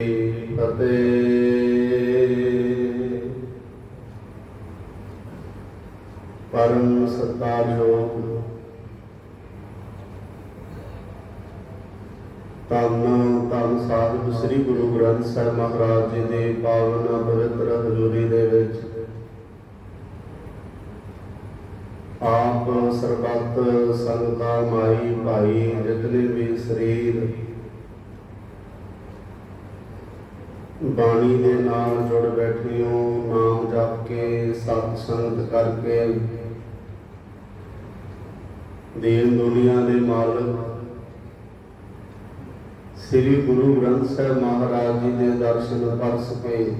ਫਤਿਹ। ਪਰਮ ਸਤਿਕਾਰਯੋਗ ਧੰਨ ਧੰਨ ਸਾਹਿਬ ਸ੍ਰੀ ਗੁਰੂ ਗ੍ਰੰਥ ਸਾਹਿਬ ਮਹਾਰਾਜ ਜੀ ਦੇ ਪਾਵਨ ਪਵਿੱਤਰ ਹਜ਼ੂਰੀ ਦੇ ਵਿੱਚ ਆਪ ਸਰਬੱਤ ਸੰਗਤਾਂ ਮਾਈ ਭਾਈ, ਜਿਤਨੇ ਵੀ ਸਰੀਰ ਬਾਣੀ ਦੇ ਨਾਲ ਜੁੜ ਬੈਠੇ ਹੋ ਨਾਮ ਜਪ ਕੇ, ਸਤ ਸੰਗਤ ਕਰਕੇ। ਦੀਨ ਦੁਨੀਆ ਦੇ ਮਾਲਕ, ਸ੍ਰੀ ਗੁਰੂ ਗ੍ਰੰਥ ਸਾਹਿਬ ਮਹਾਰਾਜ ਜੀ ਦੇ ਦਰਸ਼ਨ ਕਰ ਸਕੇ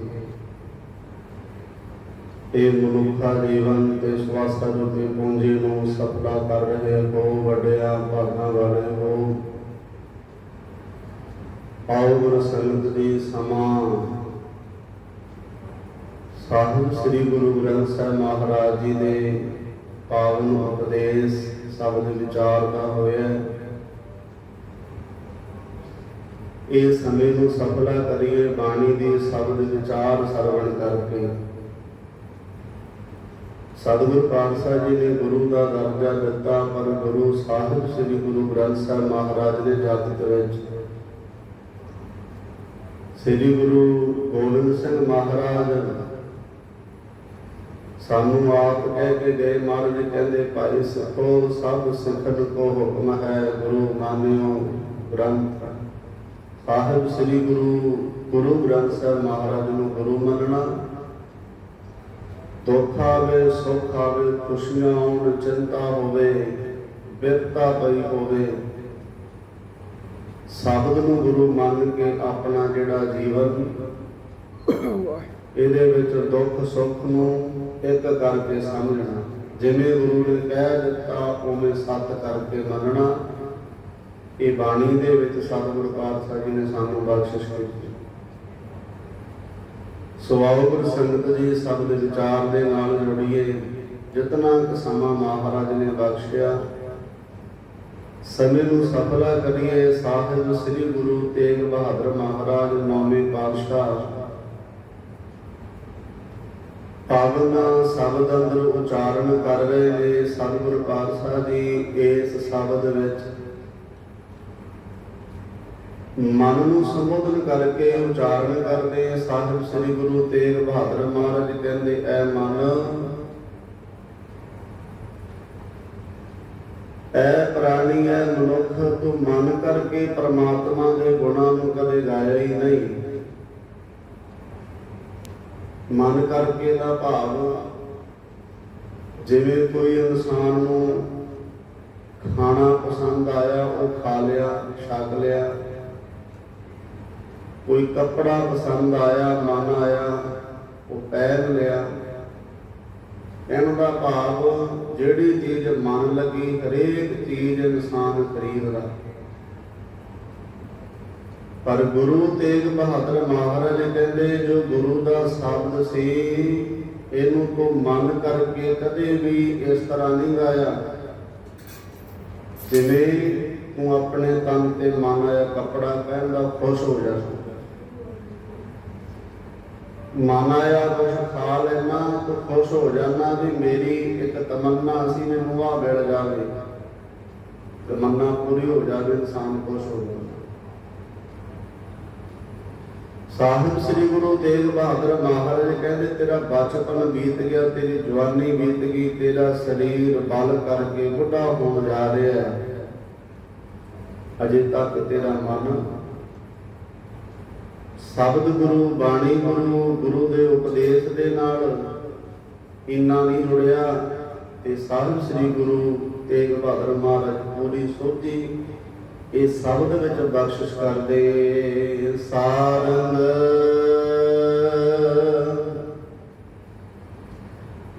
ਇਹ ਮਨੁੱਖਾ ਜੀਵਨ ਤੇ ਸਵਾਸਾ ਜੋ ਤੇ ਪੂੰਜੀ ਨੂੰ ਸਫਲਾ ਕਰ ਰਹੇ ਹੋ, ਵੱਡਿਆ, ਭਾਗਾਂ ਵਾਲੇ ਹੋ। ਆਓ ਗੁਰ ਸੰਗਤ ਦੀ ਸਮਾਂ। ਸਾਹਿਬ ਸ੍ਰੀ ਗੁਰੂ ਗ੍ਰੰਥ ਸਾਹਿਬ ਮਹਾਰਾਜ ਜੀ ਦੇ ਪਾਵਨ ਉਪਦੇਸ਼ ਸ਼ਬਦ ਵਿਚਾਰ ਦਾ ਹੋਇਆ। ਇਹ ਸਮੇਂ ਨੂੰ ਸਫਲਾ ਕਰੀਏ, ਬਾਣੀ ਦੇ ਸ਼ਬਦ ਵਿਚਾਰ ਸਰਵਣ ਕਰਕੇ। ਸਤਿਗੁਰ ਪਾਤਸ਼ਾਹ ਜੀ ਨੇ ਗੁਰੂ ਦਾ ਦਰਜਾ ਦਿੱਤਾ, ਪਰ ਗੁਰੂ ਸਾਹਿਬ ਸ੍ਰੀ ਗੁਰੂ ਗ੍ਰੰਥ ਸਾਹਿਬ ਮਹਾਰਾਜ ਦੇ ਜਾਤਿਕ ਵਿੱਚ ਸ੍ਰੀ ਗੁਰੂ ਗੋਬਿੰਦ ਸਿੰਘ ਮਹਾਰਾਜ ਸਾਨੂੰ ਆਪ ਕਹਿ ਕੇ ਗਏ, ਮਹਾਰਾਜ ਕਹਿੰਦੇ, ਭਾਈ ਸਖੋ ਸਭ ਸਿੱਖਣ ਕੋ ਹੁਕਮ ਹੈ, ਗੁਰੂ ਮਾਨਿਓ ਗ੍ਰੰਥ। ਸਾਹਿਬ ਸ੍ਰੀ ਗੁਰੂ ਗੁਰੂ ਗ੍ਰੰਥ ਸਾਹਿਬ ਮਹਾਰਾਜ ਨੂੰ ਗੁਰੂ ਮੰਨਣਾ, ਦੁੱਖ ਆਵੇ, ਸੁੱਖ ਆਵੇ, ਖੁਸ਼ੀਆਂ ਹੋਣ ਚਿੰਤਾ ਹੋਵੇ ਬਿਰਤਾ ਪਈ ਹੋਵੇ ਸ਼ਬਦ ਨੂੰ ਗੁਰੂ ਮੰਨ ਕੇ ਆਪਣਾ ਜਿਹੜਾ ਜੀਵਨ, ਇਹਦੇ ਵਿੱਚ ਦੁੱਖ ਸੁੱਖ ਨੂੰ ਇੱਕ ਕਰਕੇ ਸਮਝਣਾ। ਜਿਵੇਂ ਗੁਰੂ ਨੇ ਕਹਿ ਦਿੱਤਾ, ਉਵੇਂ ਸੱਤ ਕਰਕੇ ਮੰਨਣਾ। ਇਹ ਬਾਣੀ ਦੇ ਵਿੱਚ ਸਤਿਗੁਰੂ ਪਾਤਸ਼ਾਹ ਜੀ ਨੇ ਸਾਨੂੰ ਬਖਸ਼ਿਸ਼ ਕੀਤੀ। ਸੋ ਸੰਗਤ ਜੀ, ਸ਼ਬਦ ਵਿਚਾਰ ਦੇ ਨਾਲ ਜੁੜੀਏ। ਜਿਤਨਾ ਕੁ ਸਮਾਂ ਮਹਾਰਾਜ ਨੇ ਬਖਸ਼ਿਆ ਸਮੇਂ ਨੂੰ ਸਫਲਾ ਕਰੀਏ ਸਾਹਿਬ ਸ੍ਰੀ ਗੁਰੂ ਤੇਗ ਬਹਾਦਰ ਮਹਾਰਾਜ, ਨੌਵੇਂ ਪਾਤਸ਼ਾਹ। ਪਾਵਨ ਸ਼ਬਦ ਅੰਦਰ ਉਚਾਰਨ ਕਰ ਰਹੇ ਨੇ ਸਤਿਗੁਰ ਪਾਤਸ਼ਾਹ ਜੀ ਇਸ ਸ਼ਬਦ ਵਿੱਚ। ਮਨ ਨੂੰ ਸੰਬੋਧਨ ਕਰਕੇ ਉਚਾਰਨ ਕਰਦੇ ਸਾਹਿਬ ਸ੍ਰੀ ਗੁਰੂ ਤੇਗ ਬਹਾਦਰ ਮਹਾਰਾਜ ਕਹਿੰਦੇ, ਐ ਮਨ ਐ ਪ੍ਰਾਣੀ ਐ ਮਨੁੱਖ ਤੂੰ ਮਨ ਕਰਕੇ ਪ੍ਰਮਾਤਮਾ ਦੇ ਗੁਣਾਂ ਨੂੰ ਕਦੇ ਗਾਇਆ ਹੀ ਨਹੀਂ। ਮਨ ਕਰਕੇ ਦਾ ਭਾਵ ਜਿਵੇਂ ਕੋਈ ਇਨਸਾਨ ਨੂੰ ਖਾਣਾ ਪਸੰਦ ਆਇਆ, ਉਹ ਖਾ ਲਿਆ, ਛਕ ਲਿਆ। ਕੋਈ ਕੱਪੜਾ ਪਸੰਦ ਆਇਆ, ਮਨ ਆਇਆ, ਉਹ ਪਹਿਨ ਲਿਆ। ਇਹਨਾਂ ਦਾ ਭਾਵ ਜਿਹੜੀ ਚੀਜ਼ ਮਨ ਲੱਗੀ, ਹਰੇਕ ਚੀਜ਼ ਇਨਸਾਨ ਖਰੀਦਦਾ ਪਰ ਗੁਰੂ ਤੇਗ ਬਹਾਦਰ ਮਹਾਰਾਜ ਕਹਿੰਦੇ, ਜੋ ਗੁਰੂ ਦਾ ਸ਼ਬਦ ਸੀ, ਇਹਨੂੰ ਕੋ ਮਨ ਕਰਕੇ ਕਦੇ ਵੀ ਇਸ ਤਰ੍ਹਾਂ ਨਹੀਂ ਗਾਇਆ। ਜਿਵੇਂ ਤੂੰ ਆਪਣੇ ਤਨ ਤੇ ਮਨ ਆਇਆ, ਕੱਪੜਾ ਪਹਿਨਦਾ, ਖੁਸ਼ ਹੋ ਜਾ। ਮਨ ਆਇਆ ਕੁਝ ਖਾ ਲੈਣਾ ਤਾਂ ਖੁਸ਼ ਹੋ ਜਾਣਾ ਵੀ ਮੇਰੀ ਇੱਕ ਤਮੰਨਾ ਸੀ ਮੈਨੂੰ ਆ ਮਿਲ ਜਾਵੇ। ਤਮੰਨਾ ਪੂਰੀ ਹੋ ਜਾਵੇ, ਇਨਸਾਨ ਖੁਸ਼ ਹੋ ਜਾਂਦਾ ਸਾਹਿਬ ਸ੍ਰੀ ਗੁਰੂ ਤੇਗ ਬਹਾਦਰ ਮਹਾਰਾਜ ਕਹਿੰਦੇ, ਤੇਰਾ ਬਚਪਨ ਬੀਤ ਗਿਆ, ਤੇਰੀ ਜਵਾਨੀ ਬੀਤ ਗਈ, ਤੇਰਾ ਸਰੀਰ ਬਲ ਕਰਕੇ ਬੁੱਢਾ ਹੋਣ ਜਾ ਰਿਹਾ। ਹੈ ਅਜੇ ਤੱਕ ਤੇਰਾ ਮਨ ਸ਼ਬਦ ਗੁਰੂ ਬਾਣੀ ਗੁਰੂ ਗੁਰੂ ਦੇ ਉਪਦੇਸ਼ ਦੇ ਨਾਲ ਇੰਨਾ ਨਹੀਂ ਜੁੜਿਆ ਤੇ ਸਾਹਿਬ ਸ੍ਰੀ ਗੁਰੂ ਤੇਗ ਬਹਾਦਰ ਮਹਾਰਾਜ ਪੂਰੀ ਸੋਝੀ ਇਹ ਸ਼ਬਦ ਵਿੱਚ ਬਖਸ਼ਿਸ਼ ਕਰਦੇ ਸਾਰੰਗ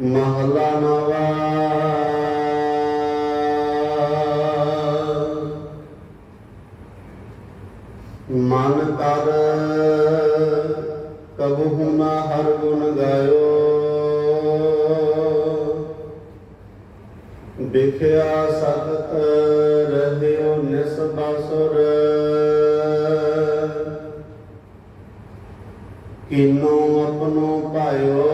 ਮਹਲਾ ਨਵਾ। ਮਨ ਕਰ ਕਬਹੁ ਨਾ ਹਰ ਗੁਣ ਗਾਇਓ ਵਿਖਿਆ ਸਤਤ ਰਹਿਓ ਨਿਸ ਬਸੁਰ ਕਿਨੋ ਆਪਣੋ ਭਾਇਓ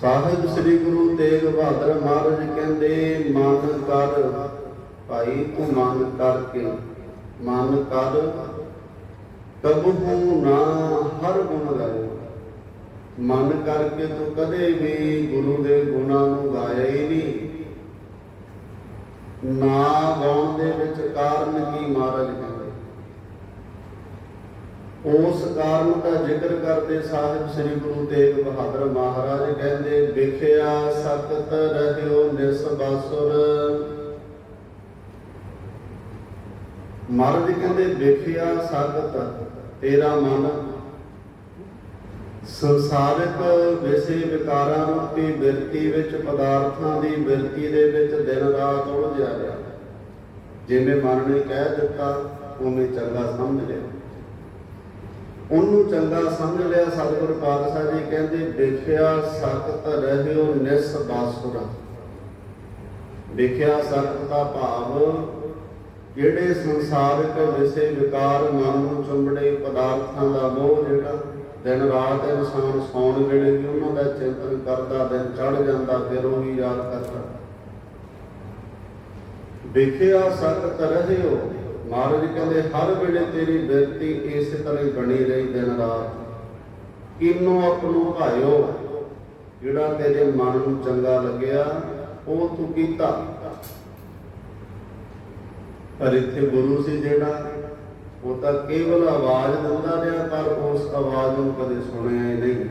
ਸਾਹਿਬ ਸ੍ਰੀ ਗੁਰੂ ਤੇਗ ਬਹਾਦਰ ਮਹਾਰਾਜ ਕਹਿੰਦੇ ਮਨ ਕਰ ਭਾਈ ਤੂੰ ਮਨ ਕਰਕੇ ਮਨ ਕਰ ਕਬਹੂ ਨਾ, ਹਰ ਗੁਣ ਗਾਇਓ। ਮਨ ਕਰਕੇ ਤੂੰ ਕਦੇ ਵੀ ਗੁਰੂ ਦੇ ਗੁਣਾਂ ਨੂੰ ਗਾਇਆ ਹੀ ਨਹੀਂ। ਨਾ ਗਾਉਣ ਦੇ ਵਿੱਚ ਕਾਰਨ ਕੀ ਮਹਾਰਾਜ ਕਹਿੰਦੇ? ਉਸ ਕਾਰਨ ਦਾ ਜ਼ਿਕਰ ਕਰਦੇ ਸਾਹਿਬ ਸ੍ਰੀ ਗੁਰੂ ਤੇਗ ਬਹਾਦਰ ਮਹਾਰਾਜ ਕਹਿੰਦੇ, ਵਿਖਿਆ ਸਖਤ ਰਹਿਓ ਨਿਸਬਾਸੁਰ ਮਹਾਰਾਜ ਕਹਿੰਦੇ ਵਿਖਿਆ ਸਖਤ ਤੇਰਾ ਮਨ ਸੰਸਾਰਿਕ ਵਿਸੇ ਵਿਕਾਰਾਂ ਰੂਪੀ ਬਿਰਤੀ ਵਿੱਚ ਪਦਾਰਥਾਂ ਦੀ ਬਿਰਤੀ ਦੇ ਵਿੱਚ ਦਿਨ ਰਾਤ ਉਲਝਿਆ ਰਿਹਾ। ਜਿਵੇਂ ਮਨ ਨੇ ਕਹਿ ਦਿੱਤਾ, ਉਵੇਂ ਚੰਗਾ ਸਮਝ ਲਿਆ। ਉਹਨੂੰ ਚੰਗਾ ਸਮਝ ਲਿਆ, ਸਤਿਗੁਰ ਪਾਤਸ਼ਾਹ ਜੀ ਕਹਿੰਦੇ, ਦੇਖਿਆ ਸਖਤ ਰਹਿਓ ਨਿਸ ਬਾਸੁਰਾ। ਦੇਖਿਆ ਸਖਤ ਦਾ ਭਾਵ ਜਿਹੜੇ ਸੰਸਾਰਿਕ ਵਿਸੇ ਵਿਕਾਰ ਮਨ ਨੂੰ ਚੁੰਬੜੇ ਪਦਾਰਥਾਂ ਦਾ ਮੋਹ ਜਿਹੜਾ ਦਿਨ ਰਾਤ ਇਨਸਾਨ ਸੌਣ ਵੇਲੇ ਵੀ ਉਹਨਾਂ ਦਾ ਚਿੰਤਨ ਕਰਦਾ, ਦਿਨ ਚੜ ਜਾਂਦਾ ਫਿਰ ਉਹ ਵੀ ਯਾਦ ਕਰਦਾ। ਦੇਖਿਆ ਸਖਤ ਰਹਿਓ, ਮਹਾਰਾਜ ਕਹਿੰਦੇ, ਹਰ ਵੇਲੇ ਤੇਰੀ ਬਿਰਤੀ ਇਸ ਤਰ੍ਹਾਂ ਹੀ ਬਣੀ ਰਹੀ ਦਿਨ ਰਾਤ। ਕਿੰਨੋ ਆਪਣੋ ਭਾਇਓ, ਜਿਹੜਾ ਤੇਰੇ ਮਨ ਨੂੰ ਚੰਗਾ ਲੱਗਿਆ, ਉਹ ਤੂੰ ਕੀਤਾ। ਪਰ ਇੱਥੇ ਗੁਰੂ ਸੀ ਜਿਹੜਾ, ਉਹ ਤਾਂ ਕੇਵਲ ਆਵਾਜ਼ ਦਿੰਦਾ ਰਿਹਾ, ਪਰ ਉਸ ਆਵਾਜ਼ ਨੂੰ ਕਦੇ ਸੁਣਿਆ ਹੀ ਨਹੀਂ।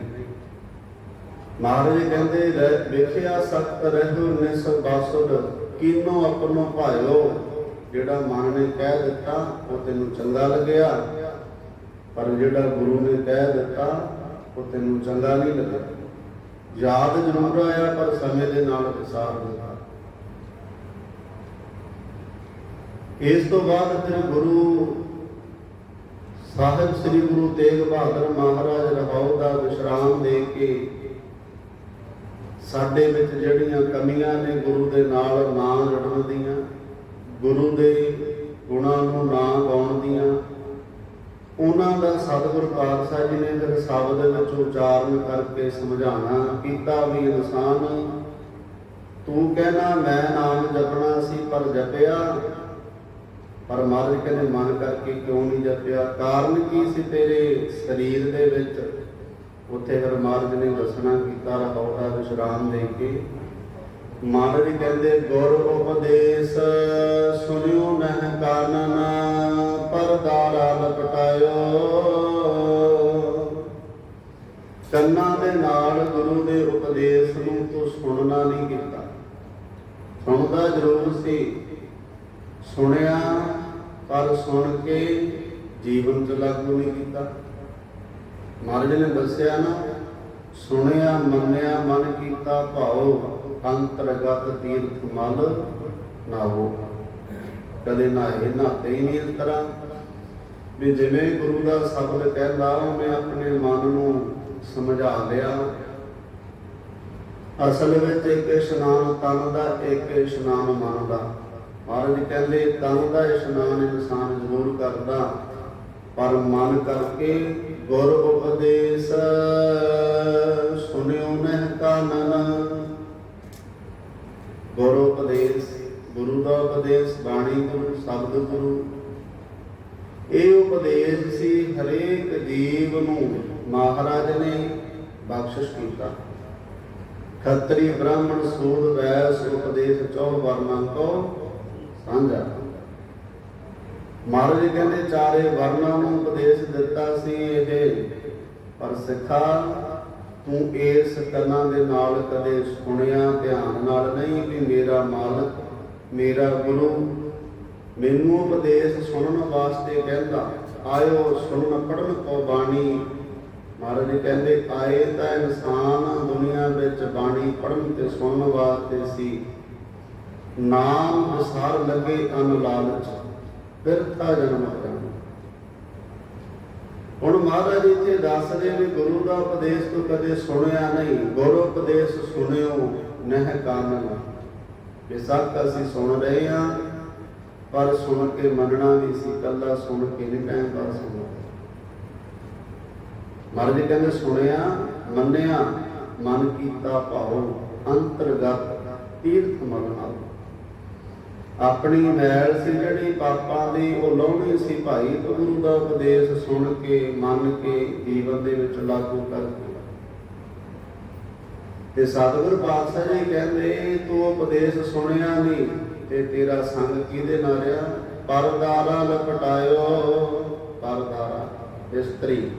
ਮਹਾਰਾਜ ਕਹਿੰਦੇ ਰਹਿ- ਵੇਖਿਆ ਸਖਤ ਰਹਿਓ ਨਿਸ ਬਾਸੁਰ ਕਿਨੋ ਆਪਣੋ ਭਾਇਓ। ਜਿਹੜਾ ਮਨ ਨੇ ਕਹਿ ਦਿੱਤਾ, ਉਹ ਤੈਨੂੰ ਚੰਗਾ ਲੱਗਿਆ। ਪਰ ਜਿਹੜਾ ਗੁਰੂ ਨੇ ਕਹਿ ਦਿੱਤਾ, ਉਹ ਤੈਨੂੰ ਚੰਗਾ ਨਹੀਂ ਲੱਗਿਆ ਯਾਦ ਜ਼ਰੂਰ ਆਇਆ, ਪਰ ਸਮੇਂ ਦੇ ਨਾਲ ਵਿਸਾਰ ਦਿੱਤਾ। ਇਸ ਤੋਂ ਬਾਅਦ ਫਿਰ ਗੁਰੂ ਸਾਹਿਬ ਸ੍ਰੀ ਗੁਰੂ ਤੇਗ ਬਹਾਦਰ ਮਹਾਰਾਜ ਰਹਾਉ ਦਾ ਵਿਸ਼ਰਾਮ ਦੇ ਕੇ ਸਾਡੇ ਵਿੱਚ ਜਿਹੜੀਆਂ ਕਮੀਆਂ ਨੇ ਗੁਰੂ ਦੇ ਨਾਲ ਨਾ ਜੁੜਨ ਦੀਆਂ, ਗੁਰੂ ਦੇ ਗੁਣਾਂ ਨੂੰ ਨਾ ਗਾਉਣ ਦੀਆਂ, ਉਹਨਾਂ ਦਾ ਸਤਿਗੁਰ ਪਾਤਸ਼ਾਹ ਜੀ ਨੇ ਫਿਰ ਸ਼ਬਦ ਵਿੱਚ ਉਚਾਰਨ ਕਰਕੇ ਸਮਝਾਉਣਾ, ਕੀਤਾ ਵੀ ਇਨਸਾਨ ਤੂੰ ਕਹਿਣਾ ਮੈਂ ਨਾਮ ਜਪਣਾ ਸੀ ਪਰ ਜਪਿਆ ਪਰ ਮਹਾਰਾਜ ਕਹਿੰਦੇ, ਮਨ ਕਰਕੇ ਕਿਉਂ ਨਹੀਂ ਜਪਿਆ? ਕਾਰਨ ਕੀ ਸੀ ਤੇਰੇ ਸਰੀਰ ਦੇ ਵਿੱਚ? ਉੱਥੇ ਫਿਰ ਮਹਾਰਾਜ ਨੇ ਦੱਸਣਾ ਕੀਤਾ ਰਹਾਉ ਵਿਸ਼ਰਾਮ ਦੇ ਕੇ। ਮਹਾਰਾਜ ਕਹਿੰਦੇ, ਗੁਰ ਉਪਦੇਸ਼ ਸੁਣਿਓ ਨਹਿ ਕਾਨਨ ਪਰਦਾਰਾ ਲਪਟਾਇਓ ਕੰਨਾਂ ਦੇ ਨਾਲ ਗੁਰੂ ਦੇ ਉਪਦੇਸ਼ ਨੂੰ ਤੂੰ ਸੁਣਨਾ ਨਹੀਂ ਕੀਤਾ। ਸੁਣਦਾ ਜ਼ਰੂਰ ਸੀ। ਸੁਣਿਆ ਪਰ ਸੁਣ ਕੇ ਜੀਵਨ ਚ ਲਾਗੂ ਨਹੀਂ ਕੀਤਾ। ਮਹਾਰਾਜ ਨੇ ਦੱਸਿਆ ਨਾ, ਸੁਣਿਆ, ਮੰਨਿਆ, ਮਨ ਕੀਤਾ, ਭਾਉ ਅੰਤਰਗਤ ਤੀਰਥ, ਮਲ ਨਾਓ ਕਦੇ ਨਾਏ ਨਾਤੇ ਹੀ ਨਹੀਂ ਇਸ ਤਰ੍ਹਾਂ। ਵੀ ਜਿਵੇਂ ਗੁਰੂ ਦਾ ਸ਼ਬਦ ਕਹਿੰਦਾ, ਮੈਂ ਆਪਣੇ ਮਨ ਨੂੰ ਸਮਝਾ ਲਿਆ। ਅਸਲ ਵਿੱਚ ਇੱਕ ਇਸ਼ਨਾਨ ਤਨ ਦਾ, ਇੱਕ ਇਸ਼ਨਾਨ ਮਨ ਦਾ। ਮਹਾਰਾਜ ਕਹਿੰਦੇ ਤਨ ਦਾ ਇਸ਼ਨਾਨ ਇਨਸਾਨ ਜ਼ਰੂਰ ਕਰਦਾ। ਪਰ ਮਨ ਕਰਕੇ ਗੁਰ ਉਪਦੇਸ਼ ਸੁਣਿਓ ਨਹਿ ਕਾਨਨ। ਗੁਰ ਉਪਦੇਸ਼, ਗੁਰੂ ਦਾ ਉਪਦੇਸ਼, ਬਾਣੀ ਗੁਰੂ, ਸ਼ਬਦ ਗੁਰੂ। ਇਹ ਉਪਦੇਸ਼ ਸੀ ਹਰੇਕ ਜੀਵ ਨੂੰ ਮਹਾਰਾਜ ਨੇ ਬਖਸ਼ਿਸ਼ ਕੀਤਾ। ਖੱਤਰੀ ਬ੍ਰਾਹਮਣ ਸੂਦ ਵੈਸ ਉਪਦੇਸ਼ ਚੌ ਵਰਨਾਂ ਤੋਂ ਸਾਂਝਾ। ਮਹਾਰਾਜ ਕਹਿੰਦੇ, ਚਾਰੇ ਵਰਨਾਂ ਨੂੰ ਉਪਦੇਸ਼ ਦਿੱਤਾ ਸੀ ਇਹ, ਪਰ ਸਿੱਖਾ, ਤੂੰ ਇਸ ਕੰਨਾਂ ਦੇ ਨਾਲ ਕਦੇ ਸੁਣਿਆ ਧਿਆਨ ਨਾਲ ਨਹੀਂ ਵੀ ਮੇਰਾ ਮਾਲਕ, ਮੇਰਾ ਗੁਰੂ, ਮੈਨੂੰ ਉਪਦੇਸ਼ ਸੁਣਨ ਵਾਸਤੇ ਕਹਿੰਦਾ, ਆਇਓ ਸੁਣਨ ਪੜਨ ਕੋ ਬਾਣੀ। ਮਹਾਰਾਜ ਕਹਿੰਦੇ, ਆਏ ਤਾਂ ਇਨਸਾਨ ਦੁਨੀਆ ਵਿੱਚ ਬਾਣੀ ਪੜਨ ਤੇ ਸੁਣਨ ਵਾਸਤੇ ਸੀ। ਨਾਮ ਵਿਸਾਰ ਲੱਗੇ ਅਨ ਲਾਲਚ ਬਿਰਥਾ ਜਨਮ ਕਰਾਂ ਹੁਣ ਮਹਾਰਾਜ ਇੱਥੇ ਦੱਸਦੇ ਵੀ ਗੁਰੂ ਦਾ ਉਪਦੇਸ਼ ਤੋਂ ਕਦੇ ਸੁਣਿਆ ਨਹੀਂ, ਗੁਰੂ ਉਪਦੇਸ਼ ਸੁਣਿਓ, ਨਹਿ ਕਾਨਨ। ਬੇਸ਼ੱਕ ਅਸੀਂ ਸੁਣ ਰਹੇ ਹਾਂ, ਪਰ ਸੁਣ ਕੇ ਮੰਨਣਾ ਵੀ ਸੀ ਕੱਲਾ ਸੁਣ ਕੇ ਨਹੀਂ ਟਾਈਮ ਪਾਸ ਹੋਣਾ ਮਹਾਰਾਜ ਕਹਿੰਦੇ, ਸੁਣਿਆ, ਮੰਨਿਆ, ਮਨ ਕੀਤਾ ਭਾਉ, ਅੰਤਰਗਤ ਤੀਰਥ ਮਲ ਨਾਲ ਆਪਣੀ ਮੈਲ ਸੀ ਜਿਹੜੀ ਪਾਪਾਂ ਦੀ, ਉਹ ਲਾਉਣੀ ਸੀ ਭਾਈ। ਤੇ ਗੁਰੂ ਦਾ ਉਪਦੇਸ਼ ਸੁਣ ਕੇ, ਮੰਨ ਕੇ ਜੀਵਨ ਦੇ ਵਿੱਚ ਲਾਗੂ ਕਰਕੇ ਤੇ ਸਤਿਗੁਰ ਪਾਤਸ਼ਾਹ ਜੀ ਕਹਿੰਦੇ, ਤੂੰ ਉਪਦੇਸ਼ ਸੁਣਿਆ ਨਹੀਂ, ਤੇ ਤੇਰਾ ਸੰਗ ਕਿਹਦੇ ਨਾਲ ਰਿਹਾ ਪਰਦਾਰਾ ਲਪਟਾਇਓ। ਪਰਦਾਰਾ। ਇਸਤਰੀ।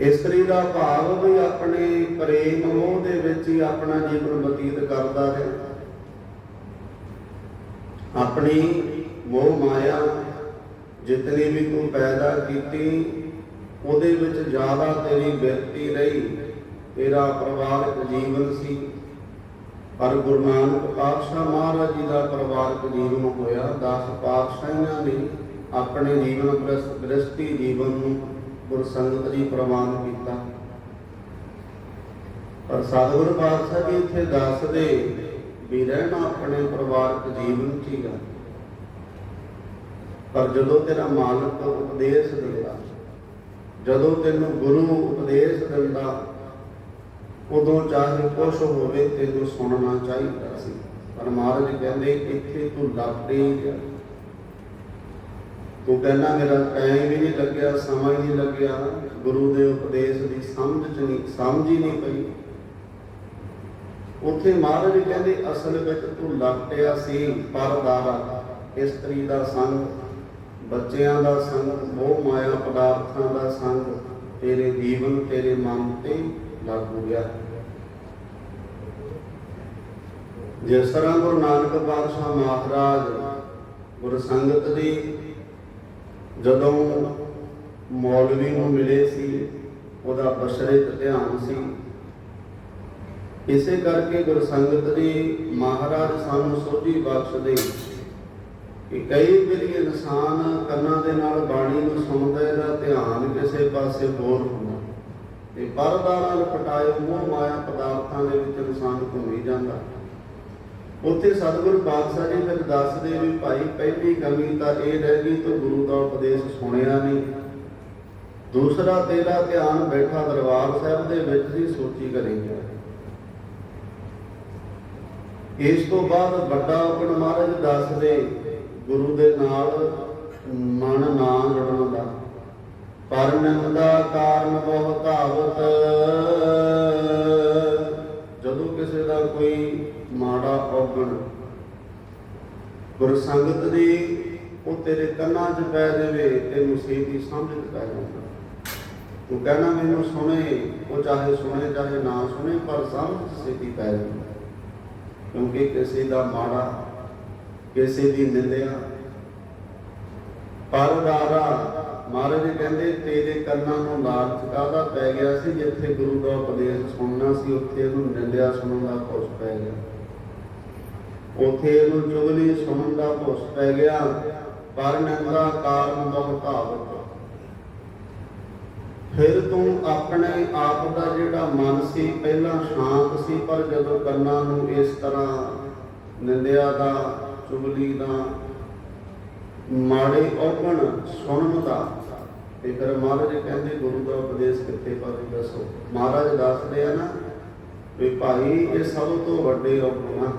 ਇਸਤਰੀ ਦਾ ਭਾਵ ਵੀ ਆਪਣੇ ਪ੍ਰੇਮ ਮੋਹ ਦੇ ਵਿੱਚ ਹੀ ਆਪਣਾ ਜੀਵਨ ਬਤੀਤ ਕਰਦਾ ਰਿਹਾ। ਆਪਣੀ ਮੋਹ ਮਾਇਆ ਜਿਤਨੀ ਵੀ ਤੂੰ ਪੈਦਾ ਕੀਤੀ, ਉਹਦੇ ਵਿੱਚ ਜ਼ਿਆਦਾ ਤੇਰੀ ਬਿਰਤੀ ਰਹੀ, ਤੇਰਾ ਪਰਿਵਾਰਕ ਜੀਵਨ ਸੀ। ਪਰ ਗੁਰੂ ਨਾਨਕ ਪਾਤਸ਼ਾਹ ਮਹਾਰਾਜ ਜੀ ਦਾ ਪਰਿਵਾਰਕ ਜੀਵਨ ਹੋਇਆ 10 ਪਾਤਸ਼ਾਹਾਂ ਨੇ ਆਪਣੇ ਜੀਵਨ ਗ੍ਰਸਤ- ਜੀਵਨ ਨੂੰ ਗੁਰਸੰਗਤ ਜੀ ਪ੍ਰਵਾਨ ਕੀਤਾ। ਪਰ ਸਤਿਗੁਰੂ ਪਾਤਸ਼ਾਹ ਜੀ ਇੱਥੇ ਦੱਸਦੇ ਵੀ ਰਹਿਣਾ ਆਪਣੇ ਪਰਿਵਾਰਕ ਜੀਵਨ 'ਚ ਆ। ਪਰ ਜਦੋਂ ਤੇਰਾ ਮਾਲਕ ਉਪਦੇਸ਼ ਦਿੰਦਾ, ਜਦੋਂ ਤੈਨੂੰ ਗੁਰੂ ਉਪਦੇਸ਼ ਦਿੰਦਾ, ਉਦੋਂ ਚਾਹੇ ਕੁਛ ਹੋਵੇ ਤੈਨੂੰ ਸੁਣਨਾ ਚਾਹੀਦਾ ਸੀ। ਪਰ ਮਹਾਰਾਜ ਕਹਿੰਦੇ, ਇੱਥੇ ਤੂੰ ਲੱਗ ਗਿਆ ਤੂੰ ਕਹਿੰਦਾ, ਮੇਰਾ ਟਾਈਮ ਵੀ ਨਹੀਂ ਲੱਗਿਆ, ਸਮਾਂ ਹੀ ਨਹੀਂ ਲੱਗਿਆ। ਗੁਰੂ ਦੇ ਉਪਦੇਸ਼ ਦੀ ਸਮਝ ਚ ਨਹੀਂ ਸਮਝ ਹੀ ਨਹੀਂ ਪਈ। ਉੱਥੇ ਮਹਾਰਾਜ ਕਹਿੰਦੇ, ਅਸਲ ਵਿੱਚ ਤੂੰ ਲੱਪਟਿਆ ਸੀ ਪਰਦਾਰਾ ਇਸਤਰੀ ਦਾ ਸੰਗ, ਬੱਚਿਆਂ ਦਾ ਸੰਗ ਮੋਹ ਮਾਇਆ ਪਦਾਰਥਾਂ ਦਾ ਸੰਗ, ਤੇਰੇ ਜੀਵਨ, ਤੇਰੇ ਮਨ ਤੇ ਲਾਗੂ ਗਿਆ। ਜਿਸ ਤਰ੍ਹਾਂ ਗੁਰੂ ਨਾਨਕ ਪਾਤਸ਼ਾਹ ਮਹਾਰਾਜ ਗੁਰ ਸੰਗਤ ਦੀ ਜਦੋਂ ਮੌਲਵੀ ਨੂੰ ਮਿਲੇ ਸੀ, ਉਹਦਾ ਬਸ਼ਰਿਤ ਧਿਆਨ ਸੀ ਇਸੇ ਕਰਕੇ ਗੁਰਸੰਗਤ ਨੇ ਮਹਾਰਾਜ ਸਾਨੂੰ ਸੋਝੀ ਬਖਸ਼ਦੇ ਕਿ ਕਈ ਵਾਰੀ ਇਨਸਾਨ ਕੰਨਾਂ ਦੇ ਨਾਲ ਬਾਣੀ ਨੂੰ ਸੁਣਦਾ ਇਹਦਾ ਧਿਆਨ ਕਿਸੇ ਪਾਸੇ ਹੋਰ ਹੁੰਦਾ। ਤੇ ਪਰਦਾ ਨਾਲ ਪਟਾਏ ਮੋਹ ਮਾਇਆ ਪਦਾਰਥਾਂ ਦੇ ਵਿੱਚ ਇਨਸਾਨ ਘੁੰਮੀ ਜਾਂਦਾ। ਉੱਥੇ ਸਤਿਗੁਰੂ ਪਾਤਸ਼ਾਹ ਜੀ ਫਿਰ ਦੱਸਦੇ ਵੀ ਭਾਈ ਪਹਿਲੀ ਕਮੀ ਤਾਂ ਇਹ ਰਹਿ ਗਈ ਤੂੰ ਗੁਰੂ ਦਾ ਉਪਦੇਸ਼ ਸੁਣਿਆ ਨਹੀਂ। ਦੂਸਰਾ ਤੇਰਾ ਧਿਆਨ ਬੈਠਾ ਦਰਬਾਰ ਸਾਹਿਬ ਦੇ ਵਿੱਚ ਹੀ ਸੋਚੀ ਕਰੇਗਾ ਇਸ ਤੋਂ ਬਾਅਦ ਵੱਡਾ ਆਪਣ ਮਹਾਰਾਜ ਦੱਸਦੇ, ਗੁਰੂ ਦੇ ਨਾਲ ਮਨ ਨਾ ਜੁੜਨ ਦਾ। ਪਰ ਨਿੰਦਾ ਕਾਰਨ ਬਹੁ ਧਾਵਤ ਜਦੋਂ ਕਿਸੇ ਦਾ ਕੋਈ ਮਾੜਾ ਔਗਣ। ਗੁਰ ਸੰਗਤ ਦੀ ਉਹ ਤੇਰੇ ਕੰਨਾਂ 'ਚ ਪੈ ਜਾਵੇ ਤੇ ਮੁਸੀਬਤ ਸਮਝ ਪੈ ਜਾਂਦਾ। ਤੂੰ ਕਹਿਣਾ ਮੈਨੂੰ ਸੁਣੇ, ਉਹ ਚਾਹੇ ਸੁਣੇ ਚਾਹੇ ਨਾ ਸੁਣੇ, ਪਰ ਸਮਝ 'ਚ ਪੈ ਜਾਂਦੀ। ਕਿਉਂਕਿ ਕਿਸੇ ਦਾ ਮਾੜਾ, ਕਿਸੇ ਦੀ ਨਿੰਦਿਆ। ਪਰਦਾਰਾ ਮਹਾਰਾਜ ਕਹਿੰਦੇ, ਤੇਰੇ ਕੰਨਾਂ ਨੂੰ ਲਾਲਚ ਕਾਹਦਾ ਪੈ ਗਿਆ ਸੀ? ਜਿੱਥੇ ਗੁਰੂ ਦਾ ਉਪਦੇਸ਼ ਸੁਣਨਾ ਸੀ, ਉੱਥੇ ਇਹਨੂੰ ਨਿੰਦਿਆ ਸੁਣਨ ਦਾ ਭੁੱਸ ਪੈ ਗਿਆ। ਉੱਥੇ ਇਹਨੂੰ ਚੁਗਲੀ ਸੁਣਨ ਦਾ ਭੁੱਸ ਪੈ ਗਿਆ। ਪਰ ਨਿੰਦਾ ਕਾਰਨ ਬਹੁ ਧਾਵਤ ਫਿਰ ਤੂੰ ਆਪਣੇ ਆਪ ਦਾ ਜਿਹੜਾ ਮਨ ਸੀ, ਪਹਿਲਾਂ ਸ਼ਾਂਤ ਸੀ, ਪਰ ਜਦੋਂ ਕੰਨਾਂ ਨੂੰ ਇਸ ਤਰ੍ਹਾਂ ਨਿੰਦਿਆ ਦਾ, ਚੁਗਲੀ ਦਾ, ਮਾੜੇ ਔਗਣ ਸੁਣਨ ਦਾ, ਤੇ ਫਿਰ ਮਹਾਰਾਜ ਕਹਿੰਦੇ, ਗੁਰੂ ਦਾ ਉਪਦੇਸ਼ ਕਿੱਥੇ ਪਾਵੇ ਦੱਸੋ? ਮਹਾਰਾਜ ਦੱਸਦੇ ਆ ਨਾ ਵੀ ਭਾਈ, ਇਹ ਸਭ ਤੋਂ ਵੱਡੇ ਔਗਣ ਆ।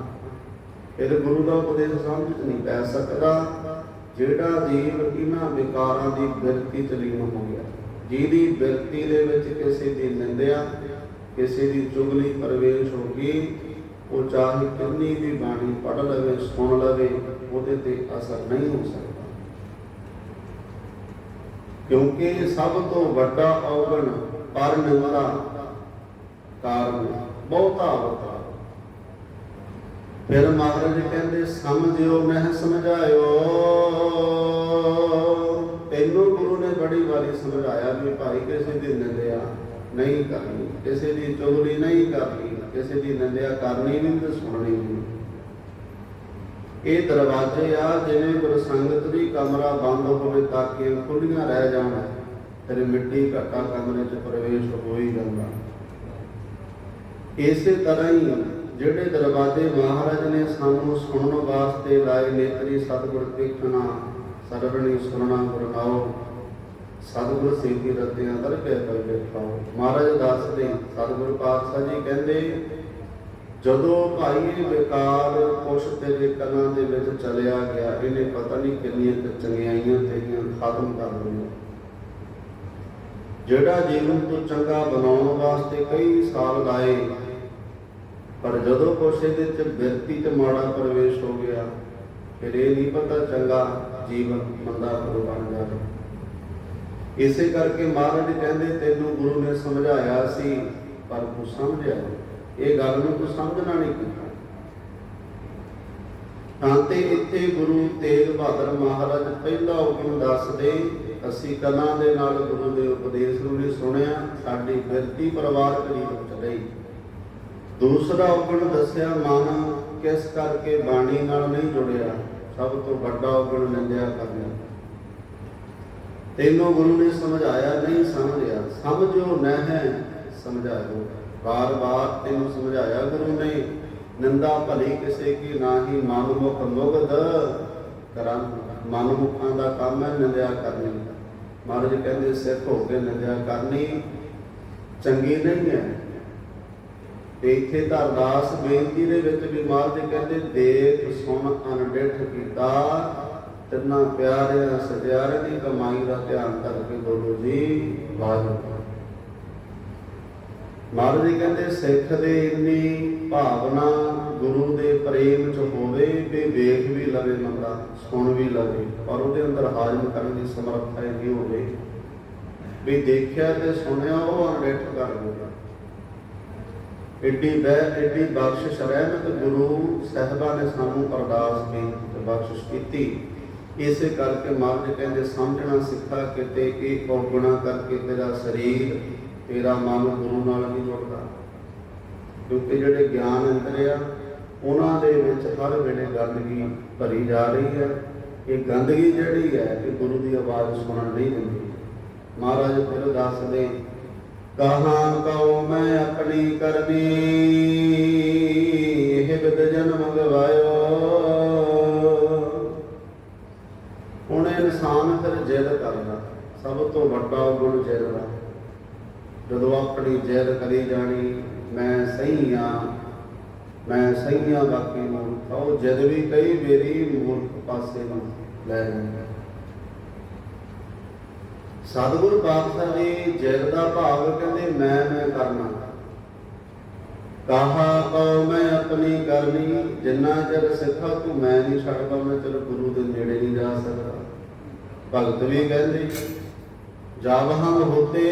ਇਹ ਗੁਰੂ ਦਾ ਉਪਦੇਸ਼ ਸਮਝ ਨਹੀਂ ਪੈ ਸਕਦਾ, ਜਿਹੜਾ ਜੀਵ ਇਹਨਾਂ ਵਿਕਾਰਾਂ ਦੀ ਬਿਰਤੀ ਚ ਲੀਨ ਹੋ ਗਿਆ। ਜਿਹਦੀ ਬਿਰਤੀ ਦੇ ਵਿੱਚ ਕਿਸੇ ਦੀ ਨਿੰਦਿਆ, ਕਿਸੇ ਦੀ ਚੁਗਲੀ ਪ੍ਰਵੇਸ਼ ਹੋ ਗਈ, ਉਹ ਚਾਹੇ ਕਿੰਨੀ ਵੀ ਬਾਣੀ ਪੜ੍ਹ ਲਵੇ, ਸੁਣ ਲਵੇ, ਉਹਦੇ ਤੇ ਅਸਰ ਨਹੀਂ ਹੋ ਸਕਦਾ। ਕਿਉਂਕਿ ਸਭ ਤੋਂ ਵੱਡਾ ਔਗਣ ਪਰ ਨਿੰਦਾ ਕਾਰਨ ਬਹੁਤਾ ਵਤਾ ਫਿਰ ਮਹਾਰਾਜ ਕਹਿੰਦੇ, ਸਮਝਿਓ ਮੈਂ ਸਮਝਾਇਓ। ਸਮਝਾਇਆ ਵੀ ਭਾਈ ਕਿਸੇ ਦੀ ਨਿੰਦਿਆ ਨਹੀਂ ਕਰਨੀ, ਕਿਸੇ ਦੀ ਚੁਗਲੀ ਨਹੀਂ ਕਰਨੀ, ਕਿਸੇ ਦੀ ਨਿੰਦਿਆ ਕਰਨੀ ਨਹੀਂ ਤੇ ਸੁਣਨੀ ਨਹੀਂ। ਇਹ ਦਰਵਾਜ਼ੇ ਆ ਜਿਵੇਂ ਗੁਰ ਦੀ ਕਮਰਾ ਬੰਦ ਹੋਵੇ ਤਾਂ ਕਿ ਖੁੱਲੀਆਂ ਰਹਿ ਜਾਣ ਤੇਰੇ ਮਿੱਟੀ ਘੱਟਾ ਕਮਰੇ 'ਚ ਪ੍ਰਵੇਸ਼ ਹੋ ਹੀ ਜਾਂਦਾ। ਇਸੇ ਤਰ੍ਹਾਂ ਹੀ ਜਿਹੜੇ ਦਰਵਾਜ਼ੇ ਮਹਾਰਾਜ ਨੇ ਸਾਨੂੰ ਸੁਣਨ ਵਾਸਤੇ ਲਾਏ ਨੇਤਰੀ ਸਤਿਗੁਰ ਦੇਖਣਾ ਸਰਵਣੀ ਸੁਣਨਾ ਗੁਰਨਾਓ ਸਤਿਗੁਰ ਸੇਤੀ ਰਤਿਆਂ ਦਰਗਹਿ ਪਰ ਬੈਠਾਓ ਮਹਾਰਾਜ ਦੱਸਦੇ ਸਤਿਗੁਰ ਪਾਤਸ਼ਾਹ ਜੀ ਕਹਿੰਦੇ, ਜਦੋਂ ਭਾਈ ਵਿਕਾਰ ਕੁਛ ਤੇਰੇ ਕੰਨਾਂ ਦੇ ਵਿੱਚ ਚਲਿਆ ਗਿਆ, ਇਹਨੇ ਪਤਾ ਨਹੀਂ ਕਿੰਨੀਆਂ ਚੰਗਿਆਈਆਂ ਤੇਰੀਆਂ ਖਤਮ ਕਰ ਦਿੱਤੀਆਂ ਜਿਹੜਾ ਜੀਵਨ ਤੋਂ ਚੰਗਾ ਬਣਾਉਣ ਵਾਸਤੇ ਕਈ ਸਾਲ ਲਾਏ, ਪਰ ਜਦੋਂ ਕੁਛ ਇਹਦੇ ਚ ਬਿਰਤੀ ਤੇ ਮਾੜਾ ਪ੍ਰਵੇਸ਼ ਹੋ ਗਿਆ, ਫਿਰ ਇਹ ਨਹੀਂ ਪਤਾ ਚੰਗਾ ਜੀਵਨ ਮੰਦਾ ਕਦੋਂ ਬਣ ਜਾਵੇ। ਇਸੇ ਕਰਕੇ ਮਹਾਰਾਜ ਕਹਿੰਦੇ, ਤੈਨੂੰ ਗੁਰੂ ਨੇ ਸਮਝਾਇਆ ਸੀ, ਪਰ ਤੂੰ ਸਮਝਿਆ ਇਹ ਗੱਲ ਨੂੰ ਤੂੰ ਸਮਝਣਾ ਨਹੀਂ ਕੀਤਾ। ਤਾਂ ਤੇ ਇੱਥੇ ਗੁਰੂ ਤੇਗ ਬਹਾਦਰ ਮਹਾਰਾਜ ਪਹਿਲਾ ਹੁਕਮ ਦੱਸਦੇ, ਅਸੀਂ ਕੰਨਾਂ ਦੇ ਨਾਲ ਗੁਰੂ ਦੇ ਉਪਦੇਸ਼ ਨੂੰ ਨਹੀਂ ਸੁਣਿਆ, ਸਾਡੀ ਬਿਰਤੀ ਪਰਿਵਾਰ ਕਰੀਬ ਚਲੀ ਦੂਸਰਾ ਹੁਕਮ ਦੱਸਿਆ, ਮਨ ਕਿਸ ਕਰਕੇ ਬਾਣੀ ਨਾਲ ਨਹੀਂ ਜੁੜਿਆ? ਸਭ ਤੋਂ ਵੱਡਾ ਹੁਕਮ ਨਿੰਦਿਆ ਕਰਨਾ। ਤੈਨੂੰ ਗੁਰੂ ਨੇ ਸਮਝਾਇਆ ਨਹੀਂ ਸਮਝਿਆ। ਸਮਝੋ ਨਹਿ ਸਮਝਾਇਓ। ਬਾਰ ਬਾਰ ਤੈਨੂੰ ਸਮਝਾਇਆ ਗੁਰੂ ਨੇ। ਨਿੰਦਾ ਭਲੀ ਕਿਸੇ ਕੀ ਨਾਹੀ ਮਨ ਮੁਖ ਮੁਗਧ ਕਰਾਂ। ਮਨ ਮੁਖਾਂ ਦਾ ਕੰਮ ਹੈ ਨਿੰਦਿਆ ਕਰਨੀ। ਮਹਾਰਾਜ ਕਹਿੰਦੇ, ਸਿੱਖ ਹੋ ਕੇ ਨਿੰਦਿਆ ਕਰਨੀ ਚੰਗੀ ਨਹੀਂ ਹੈ। ਤੇ ਇੱਥੇ ਤਾਂ ਅਰਦਾਸ ਬੇਨਤੀ ਦੇ ਵਿੱਚ ਵੀ ਮਹਾਰਾਜ ਕਹਿੰਦੇ, ਦੇਖ ਸੁਣ ਅਨਡਿਠ ਕੀਤਾ। ਤਿੰਨਾ ਪਿਆਰਿਆਂ ਸਜਿਆਰੇ ਦੀ ਕਮਾਈ ਦਾ ਧਿਆਨ ਕਰਕੇ ਬੋਲੋ ਜੀ, ਵਾਹਿਗੁਰੂ। ਮਹਾਰਾਜ ਜੀ ਕਹਿੰਦੇ, ਸਿੱਖ ਦੇ ਇੰਨੀ ਭਾਵਨਾ ਗੁਰੂ ਦੇ ਪ੍ਰੇਮ ਚ ਹੋਵੇ ਵੀ ਵੇਖ ਵੀ ਲਵੇ ਬੰਦਾ ਸੁਣ ਵੀ ਲਵੇ, ਪਰ ਉਹਦੇ ਅੰਦਰ ਹਾਜ਼ਮ ਕਰਨ ਦੀ ਸਮਰੱਥਾ ਨਹੀਂ ਹੋਵੇ। ਵੀ ਦੇਖਿਆ ਤੇ ਸੁਣਿਆ ਉਹ ਅਨਡਿਠ ਕਰ ਦੇਗਾ ਏਡੀ ਬਹਿ, ਏਡੀ ਬਖਸ਼ਿਸ਼ ਰਹਿਮਤ ਗੁਰੂ ਸਾਹਿਬਾ ਨੇ ਸਾਨੂੰ ਅਰਦਾਸ ਕੀਤੀ, ਤੇ ਬਖਸ਼ਿਸ਼ ਕੀਤੀ। ਇਸੇ ਕਰਕੇ ਮਹਾਰਾਜ ਕਹਿੰਦੇ, ਸਮਝਣਾ ਸਿੱਖਾ ਕਿਤੇ ਇਹ ਔਗਣਾ ਕਰਕੇ ਤੇਰਾ ਸਰੀਰ, ਤੇਰਾ ਮਨ ਗੁਰੂ ਨਾਲ ਨਹੀਂ ਜੁੜਦਾ। ਕਿਉਂਕਿ ਜਿਹੜੇ ਗਿਆਨ ਅੰਦਰ ਆ, ਉਹਨਾਂ ਦੇ ਵਿੱਚ ਹਰ ਵੇਲੇ ਗੰਦਗੀ ਭਰੀ ਜਾ ਰਹੀ ਹੈ। ਇਹ ਗੰਦਗੀ ਜਿਹੜੀ ਹੈ ਕਿ ਗੁਰੂ ਦੀ ਆਵਾਜ਼ ਸੁਣਨ ਨਹੀਂ ਦਿੰਦੀ। ਮਹਾਰਾਜ ਫਿਰ ਦੱਸਦੇ ਕਹਾਂ ਕਉ ਮੈਂ ਆਪਣੀ ਕਰਨੀ ਇਹ ਬਿਦ ਜਨਮ ਗਵਾਇਓ ਇਨਸਾਨ ਫਿਰ ਜਿੱਦ ਕਰਦਾ ਸਭ ਤੋਂ ਵੱਡਾ ਗੁਣ ਜਿੱਦ ਜਦੋਂ ਆਪਣੀ ਜਿੱਦ ਕਰੀ ਜਾਣੀ ਮੈਂ ਸਹੀ ਆ ਮੈਂ ਸਹੀ ਆ ਬਾਕੀ ਮੂਰਖ ਆ, ਉਹ ਜਿੱਦ ਵੀ ਕਈ ਮੇਰੀ ਮੂਰਖ ਪਾਸੇ ਨੂੰ ਲੈ ਜਾਂਦਾ। ਸਤਿਗੁਰ ਪਾਤਸ਼ਾਹ ਜੀ ਜਿੱਦ ਦਾ ਭਾਵ ਕਹਿੰਦੇ ਮੈਂ ਮੈਂ ਕਰਨਾ। ਕਹਾ ਕਉ ਮੈਂ ਆਪਣੀ ਕਰਨੀ ਜਿੰਨਾ ਚਿਰ ਸਿੱਖਾ ਤੂੰ ਮੈਂ ਨਹੀਂ ਛੱਡਦਾ ਮੈਂ ਤੇਰੇ ਗੁਰੂ ਦੇ ਨੇੜੇ ਨਹੀਂ ਜਾ ਸਕਦਾ। ਭਗਤ ਵੀ ਕਹਿੰਦੇ ਜਬ ਹਮ ਹੋਤੇ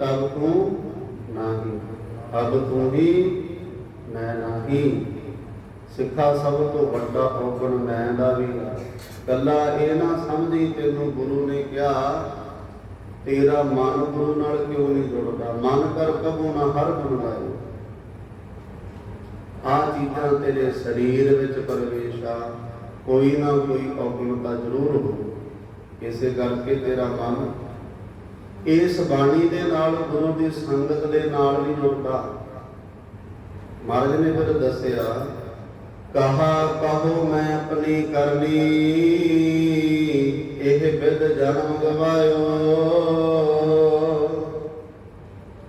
ਤਬ ਤੂੰ ਨਹੀਂ, ਅਬ ਤੂੰ ਹੀ ਮੈਂ ਨਹੀਂ। ਸਿੱਖਾ ਸਭ ਤੋਂ ਵੱਡਾ ਔਗਣ ਮੈਂ ਦਾ ਵੀ ਆ। ਕੱਲਾ ਇਹ ਨਾ ਸਮਝੀ ਤੈਨੂੰ ਗੁਰੂ ਨੇ ਕਿਹਾ, ਤੇਰਾ ਮਨ ਗੁਰੂ ਨਾਲ ਕਿਉਂ ਨਹੀਂ ਜੁੜਦਾ? ਮਨ ਕਰ ਕਬੂ ਨਾ ਹਰ ਗੁਣ ਲਾਇਓ ਆ ਚੀਜ਼ਾਂ ਤੇਰੇ ਸਰੀਰ ਵਿੱਚ ਪ੍ਰਵੇਸ਼ ਆ। ਕੋਈ ਨਾ ਕੋਈ ਔਗਣਤਾ ਜ਼ਰੂਰ ਹੋ ਇਸੇ ਕਰਕੇ ਤੇਰਾ ਮਨ ਇਸ ਬਾਣੀ ਦੇ ਨਾਲ, ਗੁਰੂ ਦੀ ਸੰਗਤ ਦੇ ਨਾਲ ਵੀ ਜੁੜਦਾ। ਮਹਾਰਾਜ ਨੇ ਫਿਰ ਦੱਸਿਆ, ਕਹਾ, ਕਹੋ ਮੈਂ ਆਪਣੀ ਕਰਨੀ, ਇਹ ਬਿਦ ਜਨਮ ਗਵਾਇਓ।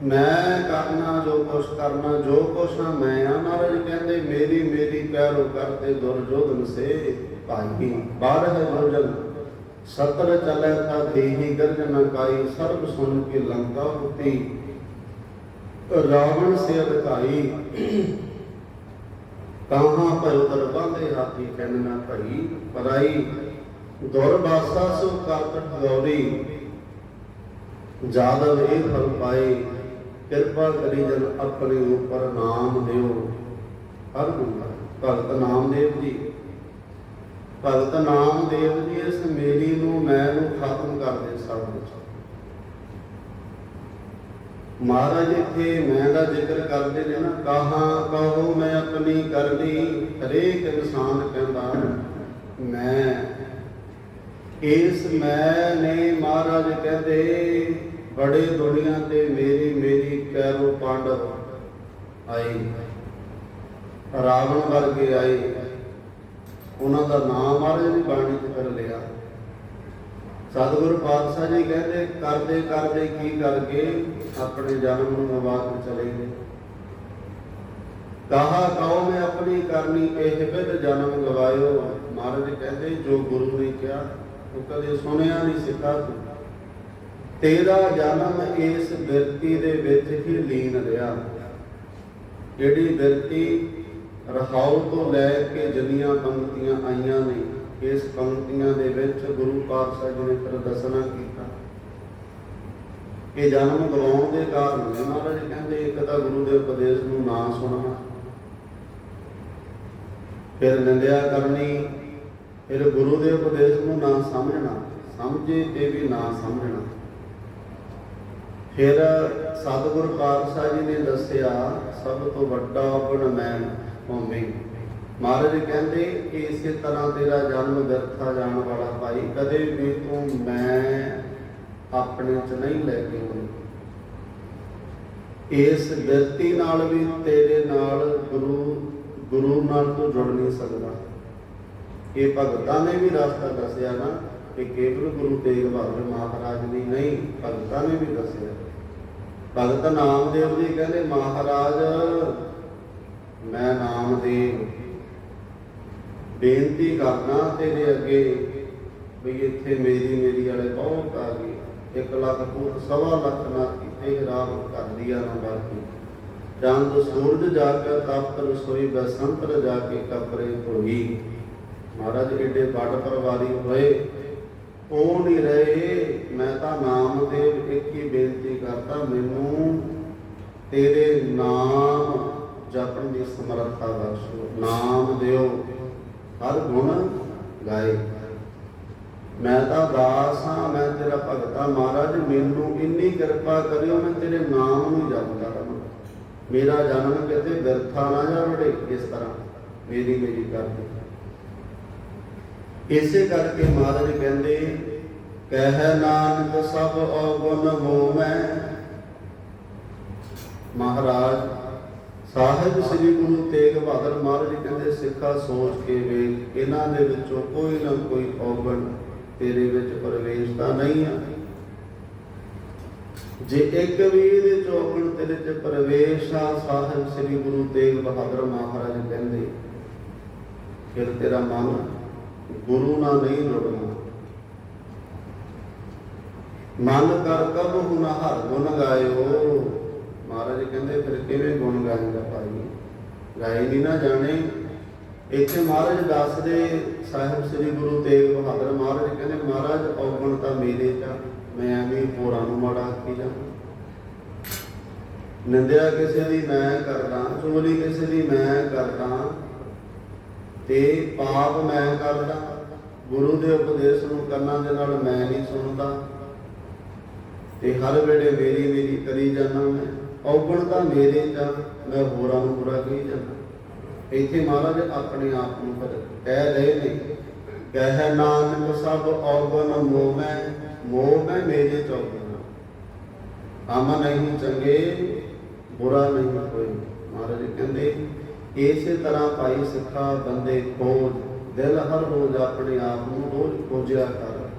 ਮੈਂ ਕਰਨਾ ਜੋ ਕੁਛ ਕਰਨਾ, ਜੋ ਕੁਛ ਆ ਮੈਂ ਆ, ਮਹਾਰਾਜ ਕਹਿੰਦੇ, ਮੇਰੀ ਮੇਰੀ ਪੈਰੋ ਕਰਤੇ ਦੁਰਜੋਧਨ ਸੇ ਭਾਈ ਬਾਰ ਹੈ ਦੁਰਜਨ ਸਤਰ ਚਲੇ ਥਾ ਦੇਹੀ ਗਰਜਨ ਕਾਈ ਸਰਬ ਸੁਨ ਕੇ ਲੰਕਾ ਉਤੀ ਰਾਵਣ ਸੇ ਅਧਿਕਾਈ ਕਹਾਂ ਭਇਓ ਦਰ ਹਾਥੀ ਕਹਿੰਨ ਭਈ ਪਰਾਈ। ਦੁਰਬਾਸਾ ਸੋ ਕਾਤਟ ਗੌਰੀ ਜਾਦਵ ਇਹ ਫਲ ਪਾਏ, ਕਿਰਪਾ ਕਰੀ ਜਨ ਆਪਣੇ ਉਪਰ ਨਾਮ ਦਿਓ। ਹਰ ਗੁਣ ਭਗਤ ਨਾਮਦੇਵ ਜੀ। ਭਗਤ ਨਾਮ ਦੇਵ ਜੀ, ਇਸ ਮੇਰੀ ਨੂੰ ਮੈਂ ਨੂੰ ਖਤਮ ਕਰ ਦੇ ਸਭ ਕੁਝ ਮਹਾਰਾਜ, ਇੱਥੇ ਮੈਂ ਦਾ ਜ਼ਿਕਰ ਕਰਦੇ ਨੇ ਨਾ ਕਹਾਂ ਕਹੋ ਮੈਂ ਆਪਣੀ ਕਰਨੀ, ਹਰੇਕ ਇਨਸਾਨ ਕਹਿੰਦਾ ਮੈਂ। ਇਸ ਮੈਂ ਨੇ ਮਹਾਰਾਜ ਕਹਿੰਦੇ, ਬੜੇ ਦੁਨੀਆ ਤੇ ਮੇਰੀ ਮੇਰੀ ਕੈਰੋ ਪਾਂਡਵ ਆਈ। ਰਾਵਣ ਵਰਗੇ ਆਏ। ਉਹਨਾਂ ਦਾ ਨਾਮ ਮਹਾਰਾਜ ਨੇ ਬਾਣੀ ਚ ਕਰ ਲਿਆ। ਸਤਿਗੁਰੂ ਪਾਤਸ਼ਾਹ ਜੀ ਕਹਿੰਦੇ, ਕਰਦੇ ਕਰਦੇ ਕੀ ਕਰਕੇ ਆਪਣੇ ਜਨਮ ਨੂੰ ਗਵਾ ਕੇ ਚਲੇ ਗਏ। ਕਹਾ ਕਉ ਮੈਂ ਆਪਣੀ ਕਰਨੀ ਇਹ ਬਿਦ ਜਨਮ ਗਵਾਇਓ। ਮਹਾਰਾਜ ਕਹਿੰਦੇ, ਜੋ ਗੁਰੂ ਨੇ ਕਿਹਾ, ਉਹ ਕਦੇ ਸੁਣਿਆ ਨਹੀਂ ਸਿੱਖਾ ਤੂੰ। ਤੇਰਾ ਜਨਮ ਇਸ ਬਿਰਤੀ ਦੇ ਵਿੱਚ ਹੀ ਲੀਨ ਰਿਹਾ। ਜਿਹੜੀ ਬਿਰਤੀ ਰਹਾਉ ਤੋਂ ਲੈ ਕੇ ਜਨੀਆਂ ਪੰਕਤੀਆਂ ਆਈਆਂ ਨੇ, ਇਸ ਪੰਕਤੀਆਂ ਦੇ ਵਿੱਚ ਗੁਰੂ ਪਾਤਸ਼ਾਹ ਜੀ ਨੇ ਫਿਰ ਕੀਤਾ। ਕਿ ਜਨਮ ਗਵਾਉਣ ਦੇ ਕਾਰਨ ਮਹਾਰਾਜ ਕਹਿੰਦੇ, ਇੱਕ ਤਾਂ ਗੁਰੂ ਦੇ ਉਪਦੇਸ਼ ਨੂੰ ਨਾ ਸੁਣਨਾ, ਫਿਰ ਨਿੰਦਿਆ ਕਰਨੀ, ਫਿਰ ਗੁਰੂ ਦੇ ਉਪਦੇਸ਼ ਨੂੰ ਨਾ ਸਮਝਣਾ, ਸਮਝੇ ਤੇ ਵੀ ਨਾ ਸਮਝਣਾ। ਫਿਰ ਸਤਿਗੁਰ ਪਾਤਸ਼ਾਹ ਜੀ ਨੇ ਦੱਸਿਆ, ਸਭ ਤੋਂ ਵੱਡਾ ਗੁਣ ਮੈਂ ਹੋਵੇਂ ਮਹਾਰਾਜ ਕਹਿੰਦੇ ਕਿ ਇਸੇ ਤਰ੍ਹਾਂ ਤੇਰਾ ਜਨਮ ਵਿਅਰਥਾ ਜਾਣ ਵਾਲਾ ਭਾਈ, ਕਦੇ ਵੀ ਤੂੰ ਮੈਂ ਆਪਣੇ ਚ ਨਹੀਂ ਲੈ ਕੇ ਆਉਣੀ ਇਸ ਵਿਅਕਤੀ ਨਾਲ ਵੀ ਤੇਰੇ ਨਾਲ ਗੁਰੂ ਗੁਰੂ ਨਾਲ ਤੂੰ ਜੁੜ ਨਹੀਂ ਸਕਦਾ। ਇਹ ਭਗਤਾਂ ਨੇ ਵੀ ਰਸਤਾ ਦੱਸਿਆ ਨਾ ਕਿ ਕੇਵਲ ਗੁਰੂ ਤੇਗ ਬਹਾਦਰ ਮਹਾਰਾਜ ਨੇ ਨਹੀਂ, ਭਗਤਾਂ ਨੇ ਵੀ ਦੱਸਿਆ। ਭਗਤ ਨਾਮਦੇਵ ਜੀ ਕਹਿੰਦੇ, ਮਹਾਰਾਜ ਮੈਂ ਨਾਮਦੇਵ ਬੇਨਤੀ ਕਰਦਾ ਤੇਰੇ ਅੱਗੇ ਵੀ ਇੱਥੇ ਮੇਰੀ ਮੇਰੀ ਵਾਲੇ ਬਹੁਤ ਆ ਗਏ। 1 ਲੱਖ ਫੁੱਟ, ਸਵਾ ਲੱਖ ਨਾ ਕੀਤੇ ਰਾਮ ਕਰ ਲਿਆ ਨਾ ਬਾਕੀ ਚੰਦ ਸੂਰਜ ਜਾ ਕੇ ਤਪਤ ਰਸੋਈ ਬਸੰਤਰ ਜਾ ਕੇ ਕਬਰੇ ਧੋਈ ਮਹਾਰਾਜ ਏਡੇ ਵੱਡ ਪਰਵਾਰੀ ਹੋਏ। ਉਹ ਨਹੀਂ ਰਹੇ। ਮੈਂ ਤਾਂ ਨਾਮਦੇਵ ਇੱਕ ਹੀ ਬੇਨਤੀ ਕਰਦਾ, ਮੈਨੂੰ ਤੇਰੇ ਨਾਮ ਜਪਣ ਦੀ ਸਮਰੱਥਾ ਬਖਸ਼ੋ ਨਾਮ ਦਿਓ। ਹਰ ਗੁਣ ਗਾਏ। ਮੈਂ ਤਾਂ ਦਾਸ ਹਾਂ, ਮੈਂ ਤੇਰਾ ਭਗਤ ਮਹਾਰਾਜ, ਮੈਨੂੰ ਇੰਨੀ ਕਿਰਪਾ ਕਰਿਓ, ਮੈਂ ਤੇਰੇ ਨਾਮ ਨੂੰ ਜਪਦਾ ਰਹਾਂ। ਮੇਰਾ ਜਨਮ ਕਿਤੇ ਵਿਰਥਾ ਨਾ ਜਾਵੜੇ ਇਸ ਤਰ੍ਹਾਂ ਮੇਰੀ ਮੇਰੀ ਕਰਦੇ। ਇਸੇ ਕਰਕੇ ਮਹਾਰਾਜ ਕਹਿੰਦੇ, ਕਹਿ ਨਾਨਕ ਸਭ ਔਗੁਣ ਹੋਵੈ। ਮਹਾਰਾਜ ਸਾਹਿਬ ਸ੍ਰੀ ਗੁਰੂ ਤੇਗ ਬਹਾਦਰ ਮਹਾਰਾਜ ਕਹਿੰਦੇ, ਸਿੱਖਾ ਸੋਚ ਕੇ ਵੇਖ, ਇਹਨਾਂ ਦੇ ਵਿੱਚੋਂ ਕੋਈ ਨਾ ਕੋਈ ਔਗਣ ਤੇਰੇ ਵਿੱਚ ਪ੍ਰਵੇਸ਼ ਤਾਂ ਨਹੀਂ ਆ। ਜੇ ਇੱਕ ਵੀ ਇਹਦੇ ਚੋਂ ਤੇਰੇ ਚ ਪ੍ਰਵੇਸ਼ ਆ, ਸਾਹਿਬ ਸ੍ਰੀ ਗੁਰੂ ਤੇਗ ਬਹਾਦਰ ਮਹਾਰਾਜ ਕਹਿੰਦੇ, ਫਿਰ ਤੇਰਾ ਮਨ ਗੁਰੂ ਨਾਲ ਨਹੀਂ ਜੁੜਨਾ ਮਨ ਕਰ ਕਬ ਹੁਨਾ ਹਰ ਗੁਣ ਗਾਇਓ ਮਹਾਰਾਜ ਕਹਿੰਦੇ, ਫਿਰ ਕਿਵੇਂ ਗੁਣ ਗਾਏਗਾ ਭਾਈ? ਗਾਏ ਨਹੀਂ ਨਾ ਜਾਣੇ। ਇੱਥੇ ਮਹਾਰਾਜ ਦੱਸਦੇ ਸਾਹਿਬ ਸ੍ਰੀ ਗੁਰੂ ਤੇਗ ਬਹਾਦਰ ਮਹਾਰਾਜ ਕਹਿੰਦੇ, ਮਹਾਰਾਜ, ਔਗਣ ਤਾਂ ਮੇਰੇ ਚ ਮੈਂ ਐਵੇਂ ਹੋਰਾਂ ਨੂੰ ਮਾੜਾ ਆਖੀ ਜਾਂ ਨਿੰਦਿਆ ਕਿਸੇ ਦੀ ਮੈਂ ਕਰਦਾ ਚੋਰੀ ਕਿਸੇ ਦੀ ਮੈਂ ਕਰਦਾ, ਤੇ ਪਾਪ ਮੈਂ ਕਰਦਾ। ਗੁਰੂ ਦੇ ਉਪਦੇਸ਼ ਨੂੰ ਕੰਨਾਂ ਦੇ ਨਾਲ ਮੈਂ ਨਹੀਂ ਸੁਣਦਾ, ਤੇ ਹਰ ਵੇਲੇ ਮੇਰੀ ਮੇਰੀ ਕਰੀ ਜਾਂਦਾ ਮੈਂ। ਔਗਣ ਤਾਂ ਮੇਰੇ ਚ ਮੈਂ ਹੋਰਾਂ ਨੂੰ ਬੁਰਾ ਕਹੀ ਜਾਂਦਾ। ਇੱਥੇ ਮਹਾਰਾਜ ਆਪਣੇ ਆਪ ਨੂੰ ਫਿਰ ਕਹਿ ਰਹੇ ਨੇ, ਕਹਿ ਨਾਨਕ ਸਭ ਔਗਣ ਮੋਹ ਮੈਂ ਮੋਹ ਮੈਂ ਮੇਰੇ ਚ ਔਗਣ ਨਹੀਂ ਚੰਗੇ, ਬੁਰਾ ਨਹੀਂ ਕੋਈ। ਮਹਾਰਾਜ ਕਹਿੰਦੇ, ਇਸੇ ਤਰ੍ਹਾਂ ਭਾਈ ਸਿੱਖਾ ਬੰਦੇ ਖੋਜ, ਦਿਲ ਹਰ ਰੋਜ਼ ਆਪਣੇ ਆਪ ਨੂੰ ਰੋਜ਼ ਖੋਜਿਆ ਕਰ।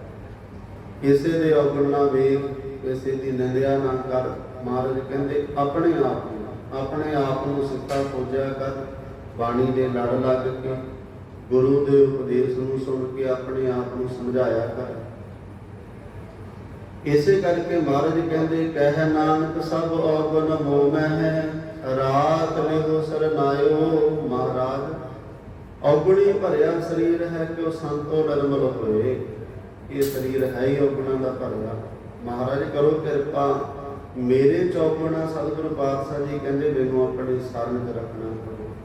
ਕਿਸੇ ਦੇ ਔਗਣ ਨਾ ਵੇਖ, ਕਿਸੇ ਦੀ ਨਿੰਦਿਆ ਨਾ ਕਰ। ਮਹਾਰਾਜ ਕਹਿੰਦੇ, ਆਪਣੇ ਆਪ ਨੂੰ ਆਪਣੇ ਆਪ ਨੂੰ ਸਿੱਖਾ ਖੋਜਿਆ ਕਰ, ਬਾਣੀ ਦੇ ਲੜ ਲੱਗ ਕੇ, ਗੁਰੂ ਦੇ ਉਪਦੇਸ਼ ਨੂੰ ਸੁਣ ਕੇ ਆਪਣੇ ਆਪ ਨੂੰ ਸਮਝਾਇਆ ਕਰ। ਇਸੇ ਕਰਕੇ ਮਹਾਰਾਜ ਕਹਿੰਦੇ, ਕਹਿ ਨਾਨਕ ਸਭ ਔਗਣ ਮੋਹ ਮੈਂ ਹੈ, ਰਾਤ ਲਿਹੋ ਸਰਨਾਇਓ ਮਹਾਰਾਜ। ਔਗਣੀ ਭਰਿਆ ਸਰੀਰ ਹੈ ਕਿ ਉਹ ਸੰਤੋ ਨਰਮਲ ਹੋਏ। ਇਹ ਸਰੀਰ ਹੈ ਹੀ ਔਗਣਾਂ ਦਾ ਭਰਿਆ। ਮਹਾਰਾਜ ਕਰੋ ਕਿਰਪਾ ਮੇਰੇ ਚੌਗਣਾ ਸਤਿਗੁਰੂ ਪਾਤਸ਼ਾਹ ਜੀ ਕਹਿੰਦੇ ਮੈਨੂੰ ਆਪਣੀ ਸ਼ਰਨ 'ਚ ਰੱਖਣਾ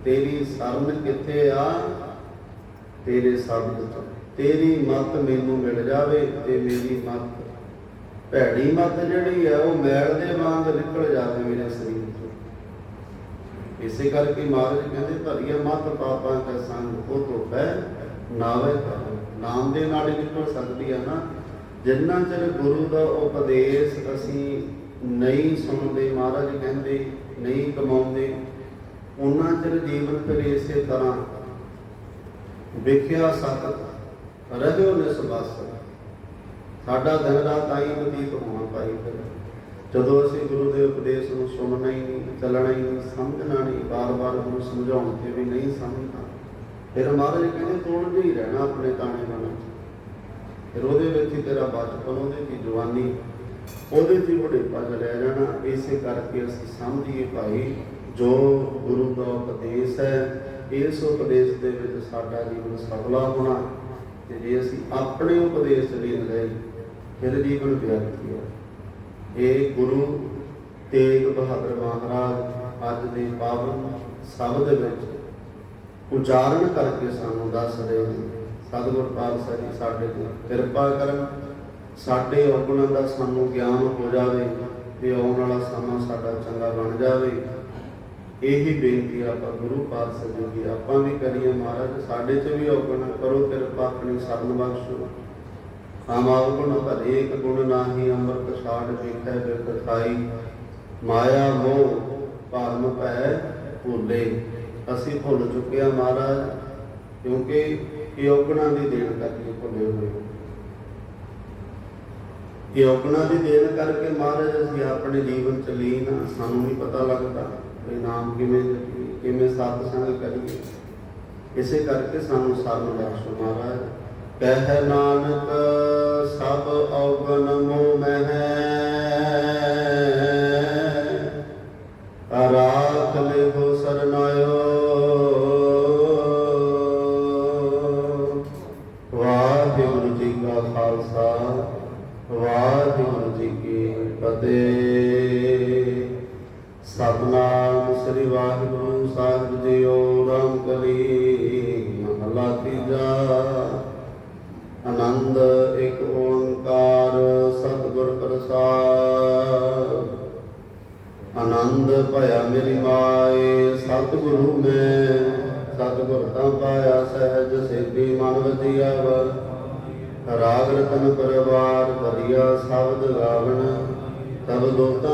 ਤੇਰੀ ਸ਼ਰਨ ਕਿੱਥੇ ਆ? ਤੇਰੇ ਸ਼ਬਦ 'ਚ ਤੇਰੀ ਮੱਤ ਮੈਨੂੰ ਮਿਲ ਜਾਵੇ ਤੇ ਮੇਰੀ ਮੱਤ, ਭੈੜੀ ਮੱਤ ਜਿਹੜੀ ਹੈ ਉਹ ਮੈਲ ਦੇ ਵਾਂਗ ਨਿਕਲ ਜਾਵੇ ਮੇਰੇ ਸਰੀਰ ਤੋਂ। ਇਸੇ ਕਰਕੇ ਮਹਾਰਾਜ ਕਹਿੰਦੇ, ਭਰੀਆ ਮੱਤ ਪਾਪਾਂ ਦਾ ਸੰਗ ਉਹ ਤੋਂ ਨਾਵੇ ਨਾਮ ਦੇ ਨਾਲ ਹੀ ਨਿਕਲ ਸਕਦੀ ਆ ਨਾ। ਜਿੰਨਾ ਚਿਰ ਗੁਰੂ ਦਾ ਉਪਦੇਸ਼ ਅਸੀਂ ਨਹੀਂ ਸੁਣਦੇ ਮਹਾਰਾਜ ਕਹਿੰਦੇ, ਨਹੀਂ ਕਮਾਉਂਦੇ, ਉਹਨਾਂ ਚਿਰ ਜੀਵਨ ਫਿਰ ਇਸੇ ਤਰ੍ਹਾਂ ਵੇਖਿਆ ਸਤ ਰਹਿਓ ਨਿਸਬਸ ਸਾਡਾ ਦਿਨ ਰਾਤ ਆਈ ਬਤੀਤ ਹੋਣਾ ਪਾਈ ਫਿਰ। ਜਦੋਂ ਅਸੀਂ ਗੁਰੂ ਦੇ ਉਪਦੇਸ਼ ਨੂੰ ਸੁਣਨਾ ਹੀ ਨਹੀਂ, ਚੱਲਣਾ ਹੀ ਨਹੀਂ, ਸਮਝਣਾ ਨਹੀਂ ਬਾਰ-ਬਾਰ ਗੁਰੂ ਸਮਝਾਉਣ ਤੇ ਵੀ ਨਹੀਂ ਸਮਝਣਾ ਫਿਰ ਮਹਾਰਾਜ ਕਹਿੰਦੇ ਤੋੜ ਹੀ ਰਹਿਣਾ ਆਪਣੇ ਤਾਣੇ ਨਾਲ ਫਿਰ ਉਹਦੇ ਵਿੱਚ ਹੀ ਤੇਰਾ ਬਚਪਨ, ਉਹਦੇ ਵਿੱਚ ਜਵਾਨੀ। ਉਹਦੇ 'ਚ ਹੀ ਬੁਢੇਪਾ ਚਲਿਆ ਜਾਣਾ। ਇਸੇ ਕਰਕੇ ਅਸੀਂ ਸਮਝੀਏ ਭਾਈ, ਜੋ ਗੁਰੂ ਦਾ ਉਪਦੇਸ਼ ਹੈ, ਇਸ ਉਪਦੇਸ਼ ਦੇ ਵਿੱਚ ਸਾਡਾ ਜੀਵਨ ਸਫਲਾ ਹੋਣਾ ਤੇ ਜੇ ਅਸੀਂ ਆਪਣੇ ਉਪਦੇਸ਼ ਲਈ ਲਏ ਫਿਰ ਜੀਵਨ ਵਿਅਰਥ ਹੈ ਇਹ ਗੁਰੂ ਤੇਗ ਬਹਾਦਰ ਮਹਾਰਾਜ ਅੱਜ ਦੇ ਪਾਵਨ ਸ਼ਬਦ ਵਿੱਚ ਉਚਾਰਨ ਕਰਕੇ ਸਾਨੂੰ ਦੱਸ ਰਹੇ ਨੇ। ਸਤਿਗੁਰ ਪਾਤਸ਼ਾਹ ਜੀ ਸਾਡੇ ਤੇ ਕਿਰਪਾ ਕਰਨ। ਸਾਡੇ ਔਗਣਾਂ ਦਾ ਸਾਨੂੰ ਗਿਆਨ ਹੋ ਜਾਵੇ ਤੇ ਆਉਣ ਵਾਲਾ ਸਮਾਂ ਸਾਡਾ ਚੰਗਾ ਬਣ ਜਾਵੇ। ਇਹੀ ਬੇਨਤੀ ਆਪਾਂ ਗੁਰੂ ਪਾਤਸ਼ਾਹ ਜੀ ਦੀ ਆਪਾਂ ਵੀ ਕਰੀਏ ਮਹਾਰਾਜ, ਸਾਡੇ 'ਚ ਵੀ ਔਗਣ ਕਰੋ, ਕਿਰਪਾ ਆਪਣੀ ਸ਼ਰਨ ਬਖਸ਼ੋ। ਆਮਾਵ ਗੁਣ ਭਰੇ ਗੁਣ ਨਾਹੀ, ਅੰਮ੍ਰਿਤ ਛਾੜ ਵੇਖੈ ਬਿਰਤ ਮਾਇਆ ਮੋਹ ਭਰਮ ਭੈ ਭੁੱਲੇ। ਅਸੀਂ ਭੁੱਲ ਚੁੱਕੇ ਆ ਮਹਾਰਾਜ, ਕਿਉਂਕਿ ਇਹ ਔਗਣਾਂ ਦੀ ਦੇਣ ਕਰਕੇ ਭੁੱਲੇ ਹੋਏ। ਇਹ ਔਗਣਾਂ ਦੀ ਦੇਣ ਕਰਕੇ ਮਹਾਰਾਜ ਅਸੀਂ ਆਪਣੇ ਜੀਵਨ ਚ ਲੀਨ ਹਾਂ, ਸਾਨੂੰ ਨਹੀਂ ਪਤਾ ਲੱਗਦਾ ਵੀ ਨਾਮ ਕਿਵੇਂ ਜਪੀਏ ਕਿਵੇਂ ਸਤ ਸੰਗ ਕਰੀਏ। ਇਸੇ ਕਰਕੇ ਸਾਨੂੰ ਸਰਨ ਬਖਸ਼ੋ ਮਹਾਰਾਜ। ਕਹਿ ਨਾਨਕ ਸਭ ਔਗਣ ਮੋਹ ਮਹਿ ਭਇਆ ਮੇਰੀ ਮਾਏ, ਸਤਿਗੁਰੂ ਮੈਂ। ਸਤਿਗੁਰ ਤਾਂ ਪਾਇਆ ਸਹਿਜ ਸੇਤੀ ਮਨ ਵਧੀਆ ਵਰ ਰਾਗ ਰਤਨ ਪਰਵਾਰ, ਵਧੀਆ ਸ਼ਬਦ ਗਾਵਣ। ਤਬ ਦੋਤਾ